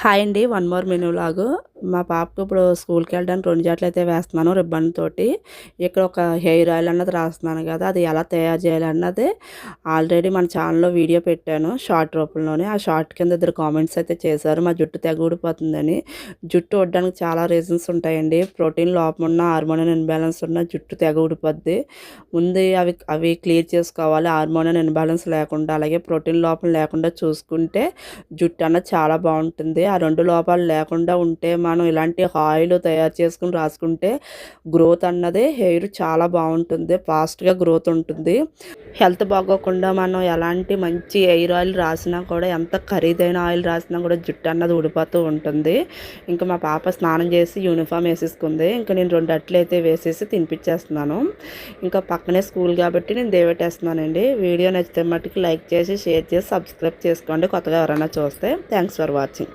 Hi అండి one more menu లాగు. మా పాపకు ఇప్పుడు స్కూల్కి వెళ్ళడానికి రెండు జట్లు అయితే వేస్తున్నాను రిబ్బన్ తోటి. ఇక్కడ ఒక హెయిర్ ఆయిల్ అన్నది రాస్తున్నాను కదా అది ఎలా తయారు చేయాలి అన్నది ఆల్రెడీ మన ఛానల్లో వీడియో పెట్టాను షార్ట్ రూపంలోనే. ఆ షార్ట్ కింద ఇద్దరు కామెంట్స్ అయితే చేశారు మా జుట్టు తెగ ఊడిపోతుందని జుట్టు వడ్డానికి చాలా రీజన్స్ ఉంటాయండి. ప్రోటీన్ లోపం ఉన్న హార్మోనియన్ ఇన్బ్యాలెన్స్ ఉన్న జుట్టు తెగ ఊడిపోద్ది ముందు అవి అవి క్లియర్ చేసుకోవాలి హార్మోనియన్ ఇన్బ్యాలెన్స్ లేకుండా అలాగే ప్రోటీన్ లోపం లేకుండా చూసుకుంటే జుట్టు అన్నది చాలా బాగుంటుంది. ఆ రెండు లోపాలు లేకుండా ఉంటే మా మనం ఇలాంటి ఆయిల్ తయారు చేసుకుని రాసుకుంటే గ్రోత్ అన్నది హెయిర్ చాలా బాగుంటుంది ఫాస్ట్గా గ్రోత్ ఉంటుంది. హెల్త్ బాగోకుండా మనం ఎలాంటి మంచి హెయిర్ ఆయిల్ రాసినా కూడా ఎంత ఖరీదైన ఆయిల్ రాసినా కూడా జుట్టు అన్నది ఊడిపోతూ ఉంటుంది. ఇంకా మా పాప స్నానం చేసి యూనిఫామ్ వేసేసుకుంది. ఇంకా నేను రెండు అట్లు అయితే వేసేసి తినిపించేస్తున్నాను. ఇంకా పక్కనే స్కూల్ కాబట్టి నేను దేవెట్టేస్తున్నానండి. వీడియో నచ్చితే మట్టుకు లైక్ చేసి షేర్ చేసి సబ్స్క్రైబ్ చేసుకోండి. కొత్తగా ఎవరైనా చూస్తే థ్యాంక్స్ ఫర్ వాచింగ్.